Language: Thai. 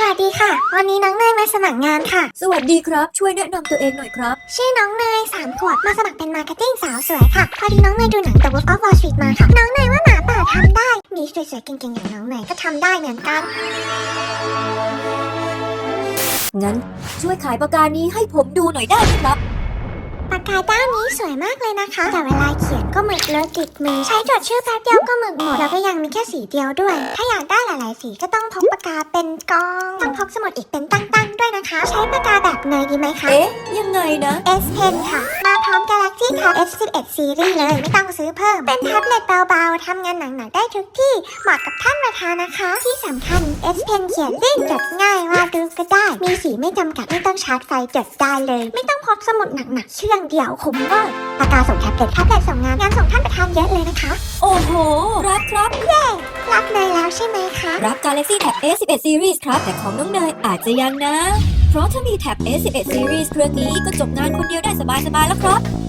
วัสดีค่ะ วันนี้น้องเนยมาสมัครงานค่ะ สวัสดีครับ ช่วยแนะนำตัวเองหน่อยครับ ชื่อน้องเนยสามขวบมาสมัครเป็นมาร์เก็ตติ้งสาวสวยค่ะ พอดีน้องเนยดูหนัง The Wolf of Wall Street มาค่ะ น้องเนยว่าหมาป่าทำได้มีสวยๆเก่งๆอย่างน้องเนยก็ทำได้เหมือนกัน งั้นช่วยขายปากกานี้ให้ผมดูหน่อยได้ไหมครับปากกาด้านี้สวยมากเลยนะคะ แต่เวลาเขียนก็หมึกเลอะติดมือ ใช้จดชื่อแป๊บเดียวก็หมึกหมด แล้วก็ยังมีแค่สีเดียวด้วย ถ้าอยากได้หลาย ๆ สีก็ต้องพกปากกาเป็นกอง ต้องพกสมุดอีกเป็นตั้ง ๆ ด้วยนะคะ ใช้ปากกาแบบเนยดีไหมคะ เอ๊ะ ยังไงนะ S Pen ค่ะ มาพร้อม Tab S11 Series เลยไม่ต้องซื้อเพิ่ม เป็นแท็บเล็ตเบาๆทำงานหนักๆได้ทุกที่ เหมาะกับท่านประธานนะคะ ที่สำคัญ S Pen เขียนลื่นจดง่ายวาดรูปก็ได้ มีสีไม่จำกัดไม่ต้องชาร์จไฟจดได้เลย ไม่ต้องพกสมุดหนักๆเชื่องเดียวคุ้มเวอร์ปากกาส่งแท็บเล็ตแท็บเล็ตส่งงานงานส่งท่านประธานเยอะเลยนะคะ โอ้โห รับครับรับเลยแล้วใช่ไหมคะ รับ Galaxy Tab S11 Series ครับ แต่ของน้องเนยอาจจะยังนะ เพราะถ้ามี Tab S11 Series เครื่องนี้ก็จบงานคนเดียวได้สบายๆแล้วครับ